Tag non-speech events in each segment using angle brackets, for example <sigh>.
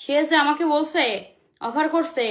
সে যে আমাকে বলছে অফার করছে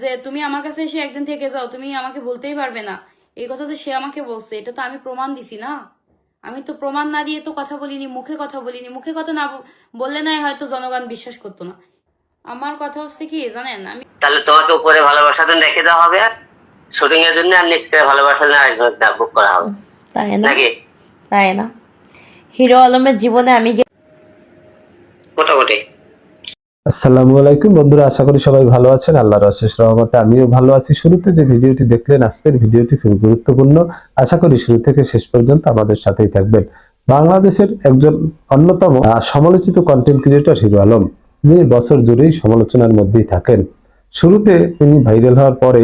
যে তুমি আমার কাছে এসে একদিন থেকে যাও তুমি আমাকে বলতেই পারবে না। এই কথা তো সে আমাকে বলছে এটা তো আমি প্রমাণ দিছি না। আমি তো প্রমাণ না দিয়ে তো কথা বলিনি মুখে কথা বলিনি। মুখে কথা না বললে নাই হয়তো জনগণ বিশ্বাস করতো না। আমার কথা হচ্ছে কি জানেন আমি তাহলে তোমাকে উপরে ভালোবাসা দিন রেখে দেওয়া হবে? শুটিং এর জন্য আর নিচকে ভালোবাসা দিন আরেকবার বুক করা হবে। তাই না? নাকি? তাই না? হিরো আলমের জীবনে আমি মোটামুটি। আসসালামু আলাইকুম। বন্ধুরা, আশা করি সবাই ভালো আছেন। আল্লাহর অশেষ রহমতে আমিও ভালো আছি। শুরুতে যে ভিডিওটি দেখলেন, আজকের ভিডিওটি খুব গুরুত্বপূর্ণ। আশা করি শুরু থেকে শেষ পর্যন্ত আমাদের সাথেই থাকবেন। বাংলাদেশের একজন অন্যতম সমালোচিত কন্টেন্ট ক্রিয়েটর হিরো আলম, যিনি বছর জুড়েই সমালোচনার মধ্যেই থাকেন। শুরুতে তিনি ভাইরাল হওয়ার পরে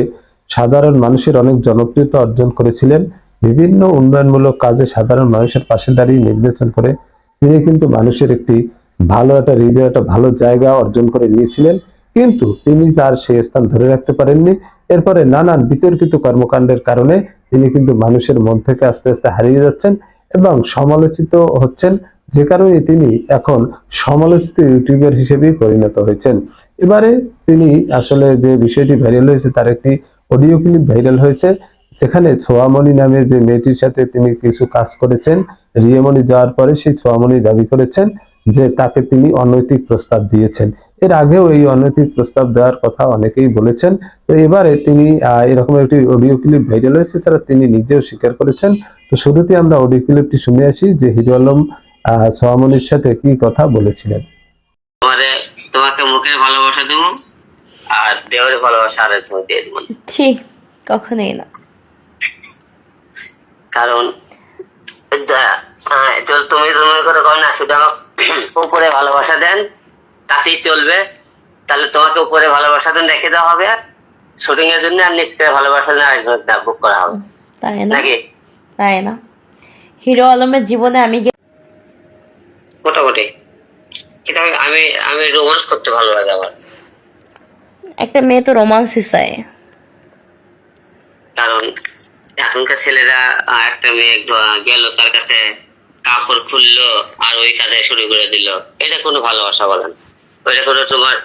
সাধারণ মানুষের অনেক জনপ্রিয়তা অর্জন করেছিলেন। বিভিন্ন উন্নয়নমূলক কাজে সাধারণ মানুষের পাশে দাঁড়িয়ে নির্বাচন করে তিনি কিন্তু মানুষের একটি ভালো একটা হৃদয়, একটা ভালো জায়গা অর্জন করে নিয়েছিলেন। কিন্তু তিনি তার সেই স্থান ধরে রাখতে পারেননি। এরপরে নানান বিতর্কিত কর্মকাণ্ডের কারণে তিনি কিন্তু মানুষের মন থেকে আস্তে আস্তে হারিয়ে যাচ্ছেন এবং সমালোচিত হচ্ছেন। যে কারণে তিনি এখন সমালোচিত ইউটিউবার হিসেবেই পরিণত হয়েছেন। এবারে তিনি আসলে যে বিষয়টি ভাইরাল হয়েছে তার একটি অডিও ক্লিপ ভাইরাল হয়েছে। যেখানে ছোয়ামণি নামে যে মেয়েটির সাথে তিনি কিছু কাজ করেছেন, রিয়ামণি যাওয়ার পরে সেই ছোয়ামণি দাবি করেছেন যে তাকে তিনি অনৈতিক প্রস্তাব দিয়েছেন। এর আগেও এই অনৈতিক প্রস্তাব দেওয়ার কথা অনেকেই বলেছেন। তো এবারে তিনি আহ, এরকম একটি অডিও ক্লিপ ভাইরাল হয়েছে ছাড়া তিনি নিজেও স্বীকার করেছেন। তো শুরুতে আমরা অডিও ক্লিপটি শুনে আসি যে হিরো আলম সোহামনির সাথে কি কথা বলেছিলেন। তোমারে তোমাকে মুখের ভালোবাসা দেবো আর দেহের ভালোবাসা আর তুমি দিয়ে দেবো। না। কখনোই না। কারণ তুমি তুমি করে কো না শুধু আমাকে উপরে ভালোবাসা দেন তাতেই চলবে। তাহলে তোমাকে উপরে ভালোবাসা দেন রেখে দেওয়া হবে। শুটিং এর জন্য আর নিচকে ভালোবাসা দিন বুক করা হবে। তাই না? নাকি? তাই না? হিরো আলমের জীবনে আমি মোটামুটি। এটা আমি- আমি রোমান্স করতে ভালো লাগে আমার। একটা মেয়ে তো রোমান্সই চায়। কারণ এখনকার ছেলেরা একটা মেয়ে গেল তার কাছে কাপড় খুললো আর ওই কাজে শুরু করে দিল। এটা কোনো ভালোবাসা বলে না ওইটা কোনো তোমার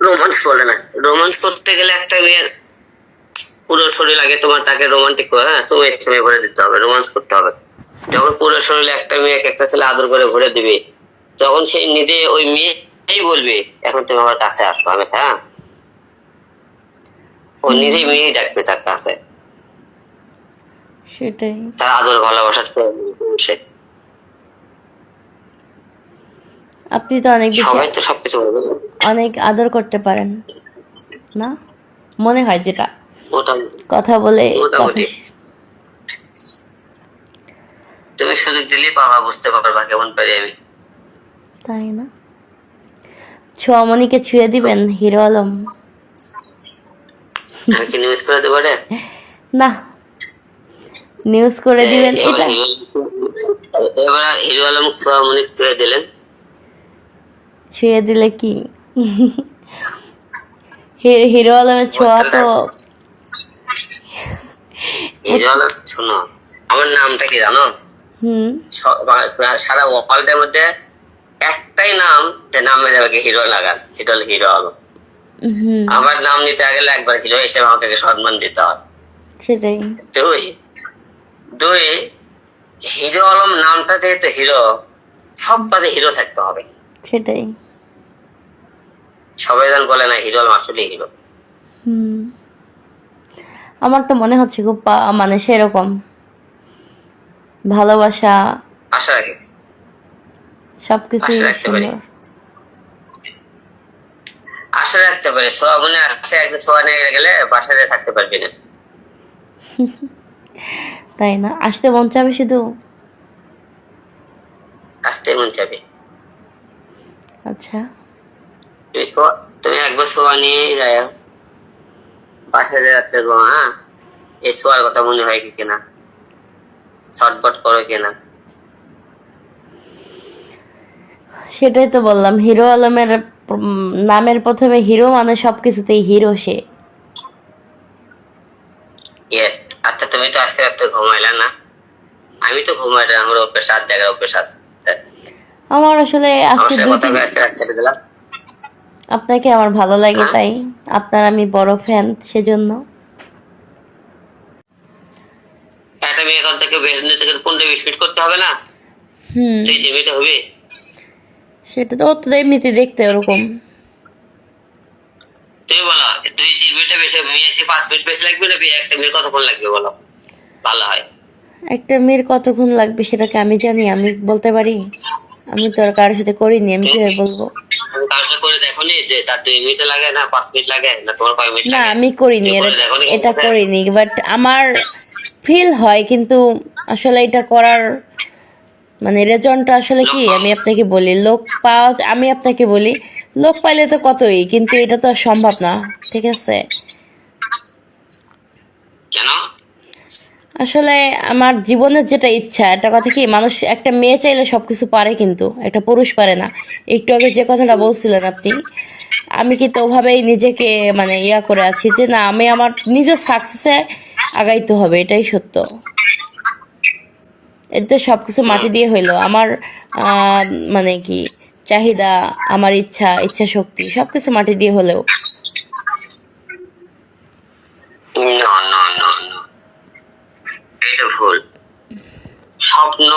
রোমান্স বলে না। রোমান্স করতে গেলে একটা মেয়ের পুরো শরীর আগে তোমার তাকে রোমান্টিক হ্যাঁ তুমি তুমি ভরে দিতে হবে রোমান্স করতে হবে। যখন পুরো শরীরে একটা মেয়েকে একটা ছেলে আদর করে ভরে দিবে তখন সেই নিজে ওই মেয়েই বলবে এখন তুমি আমার কাছে আসো আমি হ্যাঁ? ও নিজেই মেয়েই ডাকবে তার কাছে। সেটাই। তার আদর ভালোবাসা সে। আপনি তো অনেক বেশি সবাই তো সবকিছু অনেক আদর করতে পারেন না? মনে হয় যেটা কথা বলে তুমি সুযোগ দিলেই পাবা বুঝতে পারবা কেমন পারি আমি। তাই না? ছোয়ামণিকে ছুঁয়ে দিবেন হিরো আলম। আমি কি নিউজ করে দেবো না। নিউজ করে দিবেন এটা এবার হিরো আলম সোহামনি ছুঁয়ে দিলেন। ছুঁয়ে দিলে কি? হিরো আলমের ছোঁয়া তো হিরো আলম শোনো আমার নামটা কি জানো? হুম। সারা ওয়ার্ল্ডের মধ্যে একটাই নাম যে নামে যাবে হিরো লাগান সেটা হলো হিরো আলম। আমার নাম নিতে গেলে একবার হিরো হিসেবে আমাকে সম্মান দিতে হয়। সেটাই। দুই দুই হিরো আলম নামটা যেহেতু হিরো সব কাজে হিরো থাকতে হবে। সেটাই। সবাই যেন বলে না হিরো আলম আসলে হিরো। আমার তো মনে হচ্ছে খুব মানে সেরকম। ভালোবাসা। আশা রাখি। সবকিছুই আশা রাখতে পারি। সুন্দর। আশা রাখতে পারে। সোয়া মনে আসছে একদিন সোয়া নিয়ে গেলে বাসায় থাকতে পারবি না। <laughs> তাই না? আসতে মন চাবে শুধু? আসতে মন চাবে। আচ্ছা। তুমি একবার সোয়া নিয়ে যায় বাসায় রাখতে গো হ্যাঁ? এই সোয়ার কথা মনে হয় কি কিনা? ছটপট করো কিনা? সেটাই তো বললাম। হিরো আলমের নামের প্রথমে হিরো মানে সবকিছুতেই হিরো সে Yes. আচ্ছা তুমি তো আজকে রাত্রে ঘুমাইলা না। আমি তো ঘুমাই না আমার অভ্যেস সাত জায়গায় অভ্যেস আছে আমার আসলে আজকে দুই রাত দিলাম। আপনাকে আমার ভালো লাগে তাই। আপনার আমি বড় ফ্যান সেজন্য। একটা মেয়ে এখান থেকে বের নিতে গেলে পনেরো বিশ করতে হবে না? হুম। দুই তিন মিনিট হবে? সেটা তো তো এমনিতে দেখতে ওরকম। তুমি বলো দুই তিন মিনিটে বেশি মেয়েকে পাঁচ মিনিট বেশি লাগবে না একটা মেয়ের কতক্ষণ লাগবে বলো? ভালো হয়। একটা মেয়ের কতক্ষণ লাগবে সেটাকে আমি জানি আমি বলতে পারি? আমি তো আর কারোর সাথে করিনি আমি কীভাবে বলব? তুমি করে দেখো নি যে তার দুই মিনিট লাগে না পাঁচ মিনিট লাগে না তোমার কয় মিনিট না আমি করিনি এটা করিনি বাট আমার ফিল হয় কিন্তু আসলে এটা করার মানে রেজনটা আসলে কি? আমি আপনাকে বলি লোক পাওয়া আমি আপনাকে বলি লোক পাইলে তো কতই কিন্তু এটা তো আর সম্ভব না ঠিক আছে? কেন? আসলে আমার জীবনের যেটা ইচ্ছা, একটা কথা কি, মানুষ একটা মেয়ে চাইলে সবকিছু পারে কিন্তু, একটা পুরুষ পারে না। একটু আগে যে কথাটা বলছিলেন আপনি, আমি কিন্তু ওভাবেই নিজেকে মানে ইয়া করে আছি যে, না, আমি আমার নিজের সাকসেসে আগাইতে হবে, এটাই সত্য। এতে সবকিছু মাটি দিয়ে হইল। আমার মানে কি, চাহিদা, আমার ইচ্ছা ইচ্ছা শক্তি, সবকিছু মাটি দিয়ে হলেও এটা ভুল স্বপ্ন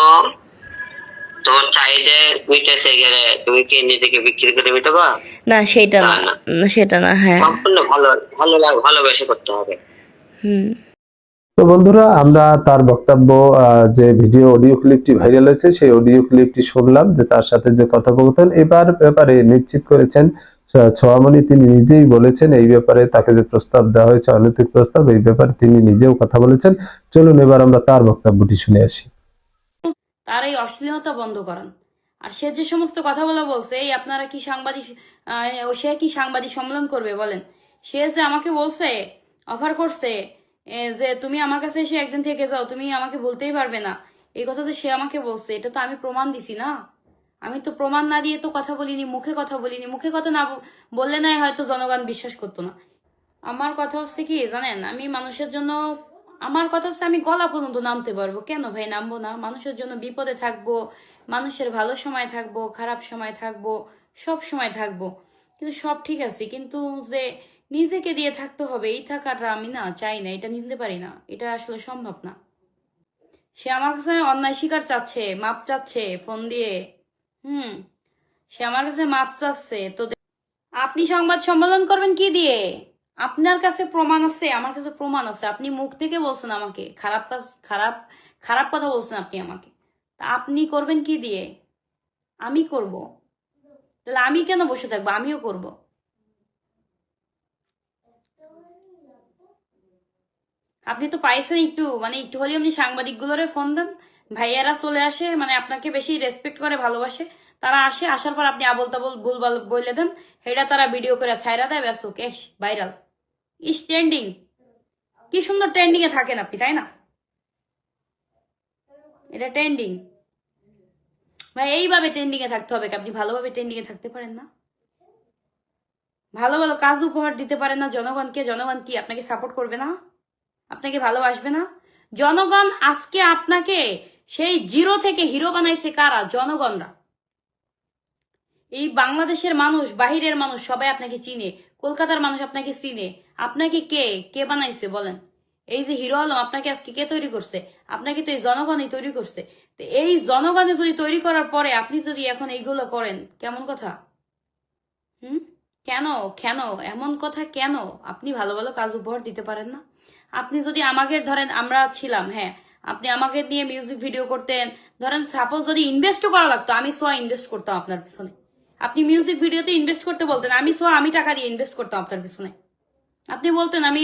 তোমার চাহিদা মিটাতে গেলে তুমি কি নিজেকে বিক্রি করে মিটাবা? না সেটা না সেটা না হ্যাঁ। সম্পূর্ণ ভালো ভালো লাগ ভালোবেসে করতে হবে। হুম। তো বন্ধুরা আমরা তার বক্তব্য যে ভিডিও অডিও ক্লিপটি ভাইরাল হয়েছে সেই অডিও ক্লিপটি শুনলাম যে তার সাথে যে কথোপকথন এবার ব্যাপারে নিশ্চিত করেছেন ছোয়ামণি। তিনি নিজেই বলেছেন এই ব্যাপারে তাকে যে প্রস্তাব দেওয়া হয়েছে অনৈতিক প্রস্তাব এই ব্যাপারে তিনি নিজেও কথা বলেছেন। চলুন এবার আমরা তার বক্তব্যটি শুনে আসি। তার এই অশ্লীলতা বন্ধ করান। আর সে যে সমস্ত কথা বলা বলছে, এই আপনারা কি সাংবাদিক সে কি সাংবাদিক সম্মেলন করবে বলেন? সে যে আমাকে বলছে অফার করছে যে তুমি আমার কাছে এসে একদিন থেকে যাও, তুমি আমাকে বলতেই পারবে না। এই কথা যে সে আমাকে বলছে, এটা তো আমি প্রমাণ দিছি না। আমি তো প্রমাণ না দিয়ে তো কথা বলিনি, মুখে কথা বলিনি। মুখে কথা না বললে নাই হয়তো জনগণ বিশ্বাস করতো না। আমার কথা হচ্ছে কি জানেন, আমি মানুষের জন্য আমার কথা হচ্ছে আমি গলা পর্যন্ত নামতে পারব। কেন ভাই নামবো না? মানুষের জন্য বিপদে থাকব, মানুষের ভালো সময় থাকব, খারাপ সময় থাকব, সব সময় থাকব। কিন্তু সব ঠিক আছে, কিন্তু যে নিজেকে দিয়ে থাকতে হবে, এই থাকাটা আমি না চাই না, এটা নিতে পারি না, এটা আসলে সম্ভব না। সে আমার কাছে অন্যায় শিকার চাচ্ছে, মাপ চাচ্ছে, ফোন দিয়ে। হুম, সে আমার কাছে মাপ চাচ্ছে, তো আপনি সংবাদ সম্মেলন করবেন কি দিয়ে? আপনার কাছে প্রমাণ আছে, আমার কাছে প্রমাণ আছে। আপনি মুখ থেকে বলছেন আমাকে, খারাপ কাজ, খারাপ খারাপ কথা বলছেন আপনি আমাকে। তা আপনি করবেন কি দিয়ে? আমি করব। তাহলে আমি কেন বসে থাকব? আমিও করব। আপনি তো পাইছেন একটু মানে একটু হলেও আপনি সাংবাদিকগুলোরে ফোন দেন। ভাইয়ারা চলে আসে মানে আপনাকে বেশি রেসপেক্ট করে, ভালোবাসে। তারা আসে, আসার পর আপনি আবল তাবল ভুলভাল বলে দেন। সেটা তারা ভিডিও করে সাইরা দেয়, ব্যাস ওকে ভাইরাল স্ট্যান্ডিং কি সুন্দর ট্রেন্ডিং এ থাকেন আপনি, তাই না? এটা ট্রেন্ডিং ভাই, এইভাবে ট্রেন্ডিং এ থাকতে হবে আপনি ভালোভাবে ট্রেন্ডিং এ থাকতে পারেন না? ভালো ভালো কাজ উপহার দিতে পারেন না জনগণকে। জনগণ কি আপনাকে সাপোর্ট করবে না? আপনাকে ভালোবাসবে না? জনগণ আজকে আপনাকে সেই জিরো থেকে হিরো বানাইছে কারা? জনগণরা। এই বাংলাদেশের মানুষ, বাহিরের মানুষ সবাই আপনাকে চিনে। কলকাতার মানুষ আপনাকে চিনে। আপনাকে কে? কে বানাইছে? বলেন। এই যে হিরো আলম, আপনাকে আজকে কে তৈরি করছে? আপনাকে তো এই জনগণই তৈরি করছে। এই জনগণে যদি তৈরি করার পরে আপনি যদি এখন এইগুলো করেন, কেমন কথা? হুম? কেন? কেন? এমন কথা কেন? আপনি ভালো ভালো কাজ উপহার দিতে পারেন না। আপনি যদি আমাকে ধরেন, আমরা ছিলাম হ্যাঁ আপনি আমাকে নিয়ে মিউজিক ভিডিও করতেন। ধরেন সাপোজ যদি ইনভেস্টও করা লাগতো, আমি সোয়া ইনভেস্ট করতাম আপনার পিছনে। আপনি মিউজিক ভিডিওতে ইনভেস্ট করতে বলতেন, আমি সোয়া আমি টাকা দিয়ে ইনভেস্ট করতাম আপনার পিছনে। আপনি বলতেন, আমি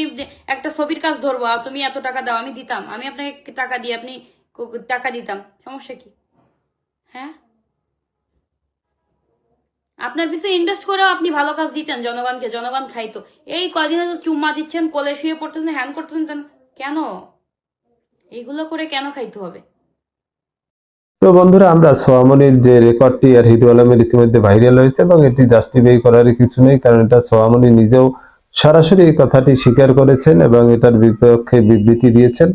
একটা ছবির কাজ ধরবো তুমি এত টাকা দাও, আমি দিতাম। আমি আপনাকে টাকা দিয়ে, আপনি টাকা দিতাম। সমস্যা কি? হ্যাঁ? আপনার পিছনে ইনভেস্ট করেও আপনি ভালো কাজ দিতেন জনগণকে, জনগণ খাইতো। এই কদিনে তো চুম্মা দিচ্ছেন, কোলে শুয়ে পড়তেছেন, হ্যান করতেছেন কেন? কেন? এইগুলো করে কেন খাইতে হবে? তো বন্ধুরা, আমরা সোয়ামনির যে রেকর্ডটি আর হিরো আলমের ইতিমধ্যে ভাইরাল হয়েছে, এবং এটি জাস্টিফাই করার কিছু নেই, কারণ এটা সোয়ামনি নিজেও সরাসরি এই কথাটি স্বীকার করেছেন এবং এটার বিপক্ষে বিবৃতি দিয়েছেন।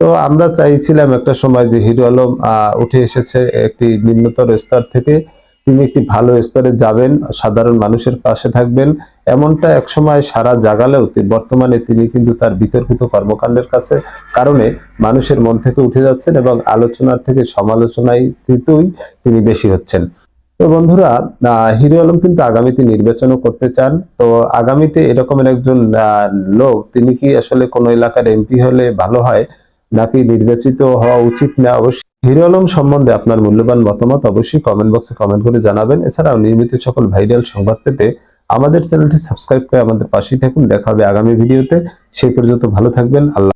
তো আমরা চাইছিলাম একটা সময় যে হিরো আলম উঠে এসেছে একটি নিম্নতর স্তর থেকে। তিনি একটি ভালো স্তরে যাবেন, সাধারণ মানুষের পাশে থাকবেন। এমনটা একসময় সারা জাগালেও বর্তমানে তিনি কিন্তু তার বিতর্কিত কর্মকাণ্ডের কাছে, কারণে মানুষের মন থেকে উঠে যাচ্ছেন এবং আলোচনার থেকে সমালোচনায় তিনি বেশি হচ্ছেন। তো বন্ধুরা হিরো আলম কিন্তু আগামীতে নির্বাচনও করতে চান। তো আগামীতে এরকমের একজন লোক, তিনি কি আসলে কোন এলাকার এমপি হলে ভালো হয়, নাকি নির্বাচিত হওয়া উচিত না? অবশ্যই হিরো আলম সম্বন্ধে আপনার মূল্যবান মতামত অবশ্যই কমেন্ট বক্সে কমেন্ট করে জানাবেন। এছাড়াও নিয়মিত সকল ভাইরাল সংবাদ পেতে আমাদের চ্যানেলটি সাবস্ক্রাইব করে আমাদের পাশেই থাকুন। দেখা হবে আগামী ভিডিওতে সেই পর্যন্ত ভালো থাকবেন। আল্লাহ